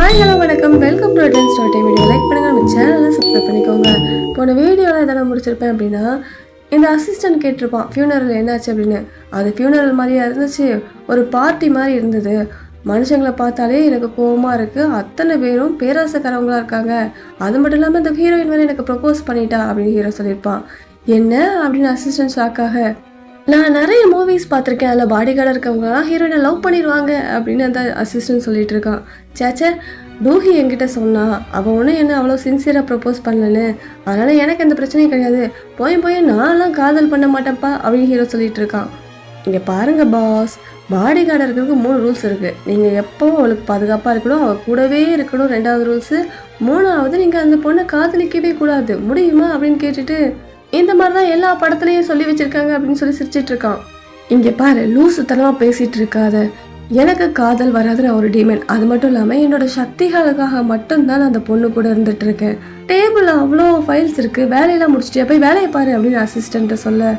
Hi hello வணக்கம். Welcome to அட்டன் start time video like பண்ணுங்க நம்ம சேனலை சப்ஸ்கிரைப் பண்ணிக்கோங்க. போன வீடியோவில் இதெல்லாம் முடிச்சிருப்பேன் அப்படின்னா இந்த அசிஸ்டன்ட் கேட்டிருப்பான் ஃபியூனரல் என்னாச்சு அப்படின்னு. அது ஃபியூனரல் மாதிரியா இருந்துச்சு. ஒரு பார்ட்டி மாதிரி இருந்தது. மனுஷங்களை பார்த்தாலே எனக்கு கோவமாக இருக்குது அத்தனை பேரும் பேராசக்காரவங்களா இருக்காங்க. அது மட்டும் இல்லாமல் இந்த ஹீரோயின் வேறு எனக்கு ப்ரப்போஸ் பண்ணிட்டா அப்படின்னு ஹீரோ சொல்லியிருப்பான். என்ன அப்படின்னு அசிஸ்டன்ட் ஷாக்காக நான் நிறைய மூவிஸ் பார்த்துருக்கேன். அதில் பாடி கார்டாக இருக்கவங்கலாம் ஹீரோயினை லவ் பண்ணிடுவாங்க அப்படின்னு அந்த அசிஸ்டன்ட் சொல்லிட்டு இருக்கான். சேச்சே டூஹி என்கிட்ட சொன்னா அவன் ஒன்றும் என்ன அவ்வளோ சின்சியராக ப்ரப்போஸ் பண்ணலன்னு? அதனால் எனக்கு எந்த பிரச்சனையும் கிடையாது. போய் போய் நான்லாம் காதல் பண்ண மாட்டேன்ப்பா அப்படின்னு ஹீரோ சொல்லிட்டு இருக்கான். இங்கே பாருங்க பாஸ் பாடி கார்டாக இருக்கிறதுக்கு மூணு ரூல்ஸ் இருக்குது நீங்கள் எப்போவும் அவளுக்கு பாதுகாப்பாக இருக்கணும். அவள் கூடவே இருக்கணும். ரெண்டாவது ரூல்ஸு மூணாவது நீங்கள் அந்த பொண்ணை காதலிக்கவே கூடாது. முடியுமா அப்படின்னு கேட்டுட்டு இந்த மாதிரி தான் எல்லா படத்துலையும் சொல்லி வச்சிருக்காங்க அப்படின்னு சொல்லி சிரிச்சிட்டு இருக்கான். இங்கே பாரு லூசுத்தனமாக பேசிட்டு இருக்காத. எனக்கு காதல் வராதுன்னு ஒரு டீமன் அது மட்டும் இல்லாமல் என்னோட சக்திகளுக்காக மட்டும்தான் நான் அந்த பொண்ணு கூட இருந்துட்டு இருக்கேன். டேபிளில் அவ்வளோ ஃபைல்ஸ் இருக்கு. வேலையெல்லாம் முடிச்சிட்டியா? போய் வேலையை பாரு அப்படின்னு அசிஸ்டண்ட்டை சொல்ல.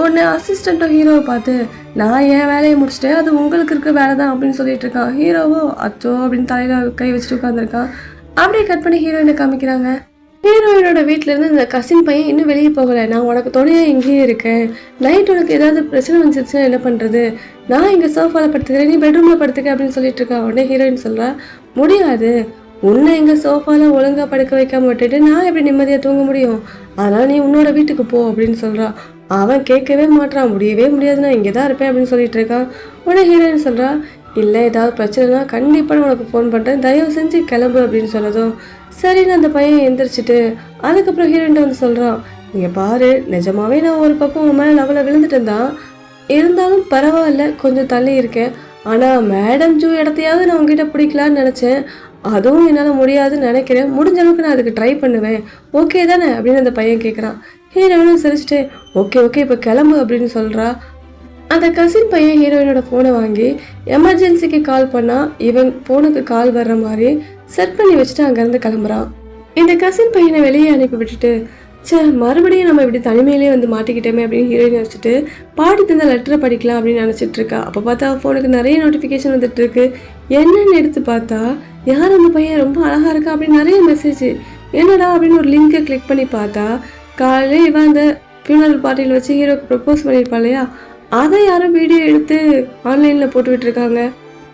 உடனே அசிஸ்டண்ட்டோ ஹீரோவை பார்த்து நான் என் வேலையை முடிச்சிட்டேன்? அது உங்களுக்கு இருக்க வேலை தான் அப்படின்னு சொல்லிட்டு இருக்கான். ஹீரோவோ அச்சோ அப்படின்னு தலையில் கை வச்சுட்டு உட்காந்துருக்கான் அப்படியே கட் பண்ணி ஹீரோயினை காமிக்கிறாங்க? ஹீரோயினோட வீட்டிலேருந்து இருந்து இந்த கசின் பையன் இன்னும் வெளியே போகலை. நான் உனக்கு துணையாக இங்கேயே இருக்கேன். நைட் உனக்கு ஏதாவது பிரச்சனை வந்துச்சுன்னா என்ன பண்ணுறது நான் இங்கே சோஃபாவில் படுத்துக்கிறேன். நீ பெட்ரூமில் படுத்துக்க அப்படின்னு சொல்லிட்டு இருக்கா? உடனே ஹீரோயின் சொல்கிறா முடியாது. உன்னை எங்கள் சோஃபாவில் ஒழுங்கா படுக்க வைக்காம விட்டுட்டு நான் எப்படி நிம்மதியாக தூங்க முடியும்? அதனால் நீ உன்னோட வீட்டுக்கு போ அப்படின்னு சொல்கிறா அவன் கேட்கவே மாட்றான். முடியவே முடியாது. நான் இங்கே தான் இருப்பேன் அப்படின்னு சொல்லிட்டு இருக்கான். உடனே ஹீரோயின் சொல்கிறா இல்லை ஏதாவது பிரச்சனைனா கண்டிப்பாக நான் உனக்கு ஃபோன் பண்ணுறேன் தயவு செஞ்சு கிளம்பு அப்படின்னு சொன்னதும் சரின்னு அந்த பையன் எந்திரிச்சிட்டு அதுக்கப்புறம் ஹீரோயின் வந்து சொல்கிறான் நீங்கள் பாரு நிஜமாவே நான் ஒரு பக்கம் உன் மேலே லெவலில் விழுந்துட்டேன் தான். இருந்தாலும் பரவாயில்ல கொஞ்சம் தள்ளி இருக்கேன். ஆனால் மேடம் ஜூ இடத்தையாவது நான் உங்ககிட்ட பிடிக்கலான்னு நினச்சேன். அதுவும் என்னால் முடியாதுன்னு நினைக்கிறேன். முடிஞ்ச அளவுக்கு நான் அதுக்கு ட்ரை பண்ணுவேன். ஓகே தானே? அப்படின்னு அந்த பையன் கேட்குறான் ஹீரோயினும் சிரிச்சிட்டு ஓகே ஓகே இப்போ கிளம்பு அப்படின்னு சொல்கிறா அந்த கசின் பையன் ஹீரோயினோட ஃபோனை வாங்கி எமர்ஜென்சிக்கு கால் பண்ணா இவன் ஃபோனுக்கு கால் வர்ற மாதிரி செட் பண்ணி வச்சுட்டு அங்கேருந்து கிளம்புறான். இந்த கசின் பையனை வெளியே அனுப்பி விட்டுட்டு சே மறுபடியும் நம்ம இப்படி தனிமையிலே வந்து மாட்டிக்கிட்டோமே அப்படின்னு ஹீரோயின் வச்சுட்டு பாடி தந்த லெட்டரை படிக்கலாம் அப்படின்னு நினச்சிட்டு இருக்கா. அப்போ பார்த்தா ஃபோனுக்கு நிறைய நோட்டிஃபிகேஷன் வந்துட்டு இருக்கு. என்னன்னு எடுத்து பார்த்தா யார் அந்த பையன்? ரொம்ப அழகா இருக்கா அப்படின்னு நிறைய மெசேஜ் என்னடா அப்படின்னு ஒரு லிங்கை கிளிக் பண்ணி பார்த்தா காலையில் இவன் அந்த ஃபியூனரல் பார்ட்டியில் வச்சு ஹீரோக்கு ப்ரப்போஸ் பண்ணியிருப்பா இல்லையா? அதை யாரும் வீடியோ எடுத்து ஆன்லைனில் போட்டு விட்டுருக்காங்க.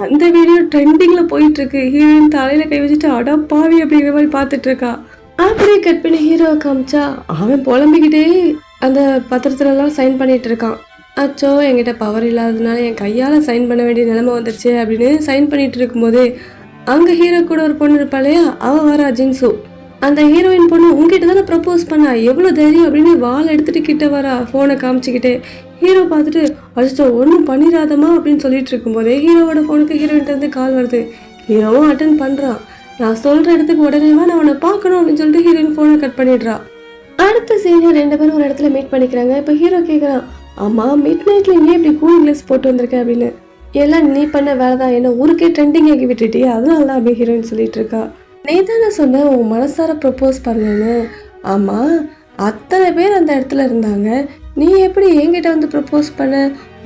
அந்த வீடியோ ட்ரெண்டிங்கில் போயிட்டு இருக்கு ஹீரோயின் தலையில கை வச்சுட்டு அடா பாவி அப்படிங்கிற மாதிரி பார்த்துட்டு இருக்கா அப்படியே கட் பண்ணி ஹீரோவை காமிச்சா அவன் புலம்பிக்கிட்டே அந்த பத்திரத்துலலாம் சைன் பண்ணிட்டு இருக்கான் அச்சோ என்கிட்ட பவர் இல்லாததுனால என் கையால் சைன் பண்ண வேண்டிய நிலைமை வந்துருச்சு அப்படின்னு சைன் பண்ணிட்டு இருக்கும்போதே அங்கே ஹீரோ கூட ஒரு பொண்ணு இருப்பா இல்லையா? அவள் வரா ஜின்சு. அந்த ஹீரோயின் பொண்ணு உங்ககிட்ட தானே ப்ரப்போஸ் பண்ணா? எவ்வளோ தைரியம் அப்படின்னு வால் எடுத்துட்டு கிட்ட வரா ஃபோனை காமிச்சிக்கிட்டே. ஹீரோ பார்த்துட்டு அச்சோ ஒன்றும் பண்ணிடாதமா அப்படின்னு சொல்லிட்டு இருக்கும்போதே ஹீரோவோட ஃபோனுக்கு ஹீரோயின்ட்டு வந்து கால் வருது. ஹீரோவும் அட்டன் பண்ணுறான் நான் சொல்கிற இடத்துக்கு உடனேவா நான் உன்னை பார்க்கணும் அப்படின்னு சொல்லிட்டு ஹீரோயின் ஃபோனை கட் பண்ணிடுறா. அடுத்த சீனியர் ரெண்டு பேரும் ஒரு இடத்துல மீட் பண்ணிக்கிறாங்க. இப்போ ஹீரோ கேட்குறான் அம்மா மிட் நைட்டில் ஏன் இப்படி கூல் கிளாஸ் போட்டு வந்திருக்கேன் அப்படின்னு. எல்லாம் நீ பண்ண வேலை தான் என்ன ஊருக்கே ட்ரெண்டிங் ஆகி விட்டுட்டியே? அதனால தான் அப்படி ஹீரோயின் சொல்லிட்டு இருக்கா. நீ தானே சொன்ன உன் மனசார ப்ரப்போஸ் பண்ணேன்னு ஆமா அத்தனை பேர் அந்த இடத்துல இருந்தாங்க. நீ எப்படி என்கிட்ட வந்து ப்ரப்போஸ் பண்ண?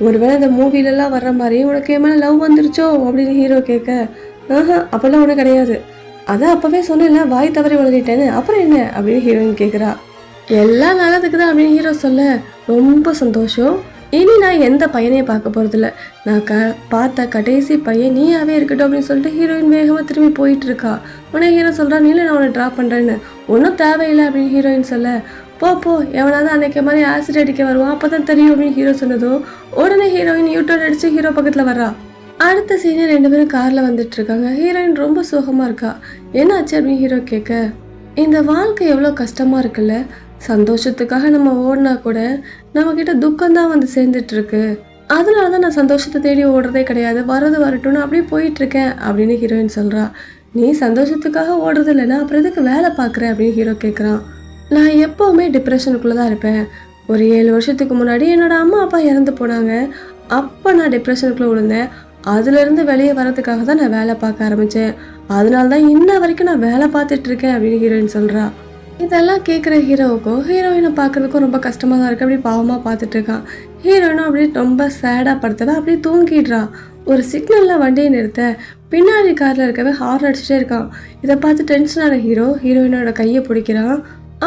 ஒருவேளை இந்த மூவிலலாம் வர்ற மாதிரி உனக்கு என் மேலே லவ் வந்துருச்சோ? அப்படின்னு ஹீரோ கேட்க ஆஹா அப்போல்லாம் ஒன்றும் கிடையாது. அதான் அப்போவே சொன்னேன்ல வாய் தவறி வளரிட்டேன்னு அப்புறம் என்ன? அப்படின்னு ஹீரோயின் கேட்குறா எல்லாம் நல்லதுக்கு தான் அப்படின்னு ஹீரோ சொல்ல ரொம்ப சந்தோஷம். இனி நான் எந்த பையனையும் பார்க்க போகிறதில்ல நான் க பார்த்த கடைசி பையன் நீயாவே இருக்கட்டும் அப்படின்னு சொல்லிட்டு ஹீரோயின் வேகமாக திரும்பி போயிட்டு இருக்கா உடனே ஹீரோ சொல்கிறா நீல நான் உன்னை ட்ராப் பண்ணுறேன்னு ஒன்றும் தேவையில்லை அப்படின்னு ஹீரோயின் சொல்ல. போ போ எவனாவது அன்னைக்கு மாதிரி ஆசிட் அடிக்க வருவான் அப்போ தான் தெரியும் அப்படின்னு ஹீரோ சொன்னதும் உடனே ஹீரோயின் யூட்டர்ன் அடித்து ஹீரோ பக்கத்தில் வரா அடுத்த சீனியர் ரெண்டு பேரும் காரில் வந்துட்டு இருக்காங்க ஹீரோயின் ரொம்ப சோகமாக இருக்கா. என்னாச்சு அப்படின்னு ஹீரோ கேட்க இந்த வாழ்க்கை எவ்வளோ கஷ்டமாக இருக்குல்ல? சந்தோஷத்துக்காக நம்ம ஓடினா கூட நம்மக்கிட்ட துக்கம்தான் வந்து சேர்ந்துட்டுருக்கு. அதனால தான் நான் சந்தோஷத்தை தேடி ஓடுறதே கிடையாது. வரது வரட்டும்னு அப்படியே போயிட்டுருக்கேன் அப்படின்னு ஹீரோயின் சொல்கிறா நீ சந்தோஷத்துக்காக ஓடுறது இல்லைன்னா அப்புறம் எதுக்கு வேலை பார்க்குற அப்படின்னு ஹீரோ கேட்குறான் நான் எப்போவுமே டிப்ரெஷனுக்குள்ளே தான் இருப்பேன். ஒரு ஏழு வருஷத்துக்கு முன்னாடி என்னோட அம்மா அப்பா இறந்து போனாங்க. அப்போ நான் டிப்ரெஷனுக்குள்ளே விழுந்தேன் அதுலேருந்து வெளியே வரதுக்காக தான் நான் வேலை பார்க்க ஆரம்பித்தேன் அதனால தான் இன்ன வரைக்கும் நான் வேலை பார்த்துட்டு இருக்கேன் அப்படின்னு ஹீரோயின் சொல்கிறா இதெல்லாம் கேட்குற ஹீரோவுக்கும் ஹீரோயினை பார்க்குறதுக்கும் ரொம்ப கஷ்டமாக தான் இருக்குது அப்படி பாவமாக பார்த்துட்டு இருக்கான் ஹீரோயினும் அப்படியே ரொம்ப சேடாக படுத்தவ அப்படியே தூங்கிடுறா. ஒரு சிக்னலில் வண்டியை நிறுத்த பின்னாடி காரில் இருக்கவே ஹார்ன் அடிச்சுட்டே இருக்கான். இதை பார்த்து டென்ஷனான ஹீரோ ஹீரோயினோட கையை பிடிக்கிறான்.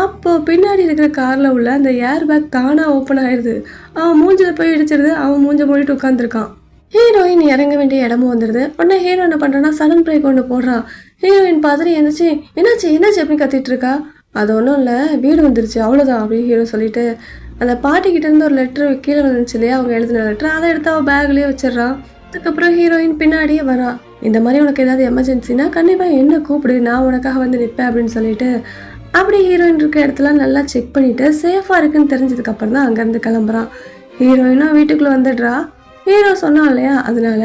அப்போ பின்னாடி இருக்கிற காரில் உள்ள அந்த ஏர் பேக் தானாக ஓப்பன் ஆயிடுது அவன் மூஞ்சில் போய் இடிச்சிருது அவன் மூஞ்ச மூடிட்டு உட்காந்துருக்கான் ஹீரோயின் இறங்க வேண்டிய இடமும் வந்துடுது உடனே ஹீரோ என்ன பண்ணுறான்னா சடன் பிரேக் ஒன்று போடுறான். ஹீரோயின் பார்த்துட்டு எந்திரிச்சு என்னாச்சு? என்னாச்சு? அப்படின்னு கத்திட்டு இருக்கா? அது ஒன்றும் இல்லை வீடு வந்துருச்சு அவ்வளோதான் அப்படின்னு ஹீரோ சொல்லிட்டு அந்த பாட்டிக்கிட்டேருந்து ஒரு லெட்ரு கீழே வந்துச்சு இல்லையா அவங்க எழுதின லெட்டர் அதை எடுத்து அவள் பேக்லேயே வச்சிடுறான். அதுக்கப்புறம் ஹீரோயின் பின்னாடியே வரா. இந்த மாதிரி உனக்கு ஏதாவது எமர்ஜென்சினா கண்டிப்பாக என்ன கூப்பிடு நான் உனக்காக வந்து நிற்பேன் அப்படின்னு சொல்லிட்டு அப்படி ஹீரோயின் இருக்க இடத்துல நல்லா செக் பண்ணிவிட்டு சேஃபாக இருக்குன்னு தெரிஞ்சதுக்கப்புறம் தான் அங்கேருந்து கிளம்புறான். ஹீரோயினும் வீட்டுக்குள்ளே வந்துடுறா. ஹீரோ சொன்னான் இல்லையா அதனால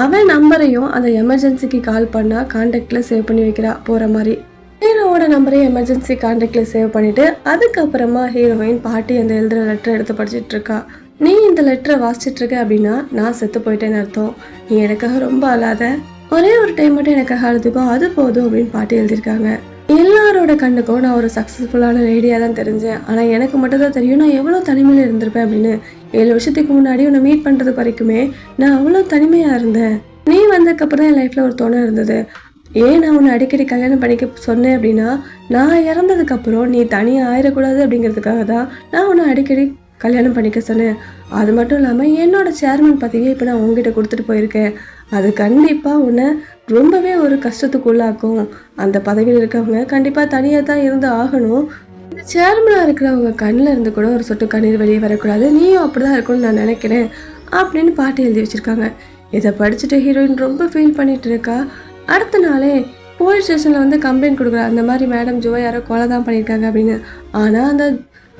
அவன் நம்பரையும் அந்த எமர்ஜென்சிக்கு கால் பண்ணால் கான்டாக்ட்ல சேவ் பண்ணி வைக்கிறா போகிற மாதிரி. ஹீரோவோட நம்பரை எமர்ஜென்சி கான்டாக்டில் சேவ் பண்ணிட்டு அதுக்கப்புறமா ஹீரோயின் பாட்டி அந்த எழுதுகிற லெட்டர் எடுத்து படிச்சிட்டு இருக்கா. நீ இந்த லெட்டரை வாசிச்சிட்டு இருக்க அப்படின்னா நான் செத்து போயிட்டேன்னு அர்த்தம். நீ எனக்காக ரொம்ப அழாத. ஒரே ஒரு டைம் மட்டும் எனக்காக அழுதுக்கோ அது போதும் அப்படின்னு பாட்டி எழுதியிருக்காங்க. எல்லாரோட கண்ணுக்கும் நான் ஒரு சக்ஸஸ்ஃபுல்லான லேடியாக தான் தெரிஞ்சேன். ஆனால் எனக்கு மட்டும் தான் தெரியும் நான் எவ்வளோ தனிமையில் இருந்திருப்பேன் அப்படின்னு. ஏழு வருஷத்துக்கு முன்னாடி உன்னை மீட் பண்ணுறது வரைக்குமே நான் அவ்வளோ தனிமையாக இருந்தேன். நீ வந்ததுக்கப்புறம் தான் என் லைஃப்பில் ஒரு துணை இருந்தது. ஏன் நான் உன்னை அடிக்கடி கல்யாணம் பண்ணிக்க சொன்னேன் அப்படின்னா நான் இறந்ததுக்கப்புறம் நீ தனியாக ஆயிடக்கூடாது அப்படிங்கிறதுக்காக தான் நான் உன்னை அடிக்கடி கல்யாணம் பண்ணிக்க சொன்னேன். அது மட்டும் இல்லாமல் என்னோட சேர்மன் பதவியை இப்போ நான் உங்ககிட்ட கொடுத்துட்டு போயிருக்கேன். அது கண்டிப்பாக உன்னை ரொம்பவே ஒரு கஷ்டத்துக்குள்ளாக்கும். அந்த பதவியில் இருக்கவங்க கண்டிப்பாக தனியாக தான் இருந்து ஆகணும். இந்த சேர்மனாக இருக்கிறவங்க கண்ணில் இருந்து கூட ஒரு சொட்டு கண்ணீர் வெளியே வரக்கூடாது. நீயும் அப்படி தான் இருக்கணும்னு நான் நினைக்கிறேன் அப்படின்னு பாட்டு எழுதி வச்சிருக்காங்க. இதை படிச்சுட்டு ஹீரோயின் ரொம்ப ஃபீல் பண்ணிட்டு இருக்கா. அடுத்த நாளே போலீஸ் ஸ்டேஷனில் வந்து கம்ப்ளைண்ட் கொடுக்குறா அந்த மாதிரி மேடம் ஜோ யாரோ கொலை தான் பண்ணியிருக்காங்க அப்படின்னு. ஆனால் அந்த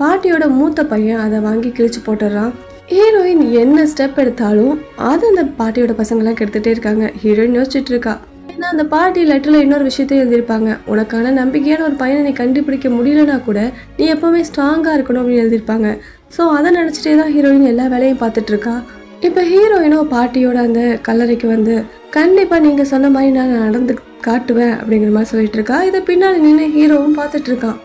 பாட்டியோட மூத்த பையன் அதை வாங்கி கிழிச்சு போட்டுடுறான். ஹீரோயின் என்ன ஸ்டெப் எடுத்தாலும் அது அந்த பாட்டியோட பசங்களாம் கெடுத்துட்டே இருக்காங்க. ஹீரோயின் யோசிச்சுட்டு இருக்கா. ஏன்னா அந்த பாட்டி லெட்டரில் இன்னொரு விஷயத்தையும் எழுதியிருப்பாங்க. உனக்கான நம்பிக்கையான ஒரு பையனை நீ கண்டுபிடிக்க முடியலனா கூட நீ எப்போவுமே ஸ்ட்ராங்காக இருக்கணும் அப்படின்னு எழுதியிருப்பாங்க. ஸோ அதை நினச்சிட்டே தான் ஹீரோயின் எல்லா வேலையும் பார்த்துட்டு இருக்கா. இப்போ ஹீரோயினும் பாட்டியோட அந்த கல்லறைக்கு வந்து கண்டிப்பாக நீங்கள் சொன்ன மாதிரி நான் நடந்து காட்டுவேன் அப்படிங்கிற மாதிரி சொல்லிட்டு இருக்கா. இதை பின்னாடி நின்று ஹீரோவும் பார்த்துட்டு இருக்கான்.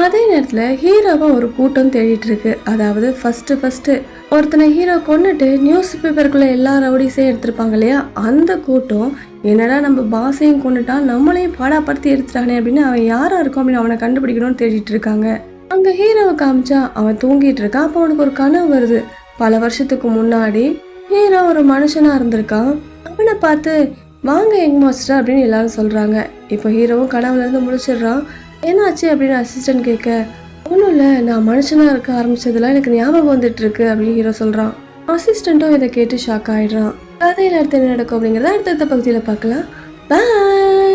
அதே நேரத்தில் ஹீரோவை ஒரு கூட்டம் தேடிட்டு இருக்கு. அதாவது ஃபர்ஸ்ட் ஃபர்ஸ்ட் ஒருத்தனை ஹீரோ கொண்டுட்டு நியூஸ் பேப்பருக்குள்ள எல்லா ரவுடிஸையும் எடுத்திருப்பாங்க இல்லையா? அந்த கூட்டம் என்னடா நம்ம பாஸையும் கொண்டுட்டா நம்மளையும் பாடாப்படுத்தி எடுத்துட்டானே அப்படின்னு அவன் யாரா இருக்கும் அப்படின்னு அவனை கண்டுபிடிக்கணும்னு தேடிட்டு இருக்காங்க. அங்க ஹீரோவை காமிச்சா அவன் தூங்கிட்டு இருக்கான். அப்போ அவனுக்கு ஒரு கனவு வருது. பல வருஷத்துக்கு முன்னாடி ஹீரோ ஒரு மனுஷனா இருந்திருக்கான். அவனை பார்த்து வாங்க யங் மாஸ்டர் அப்படின்னு எல்லாரும் சொல்கிறாங்க இப்போ ஹீரோவும் கனவுலேருந்து முடிச்சிடுறான். என்னாச்சு? அப்படின்னு அசிஸ்டன்ட் கேட்க ஒன்றும் இல்லை நான் மனுஷனாக இருக்க ஆரம்பித்ததுலாம் எனக்கு ஞாபகம் வந்துட்டு இருக்கு அப்படின்னு ஹீரோ சொல்கிறான் அசிஸ்டண்ட்டும் இதை கேட்டு ஷாக் ஆகிடுறான் கதையில் அடுத்து என்ன நடக்கும் அப்படிங்கிறத அடுத்தடுத்த பகுதியில் பார்க்கலாம். பாய்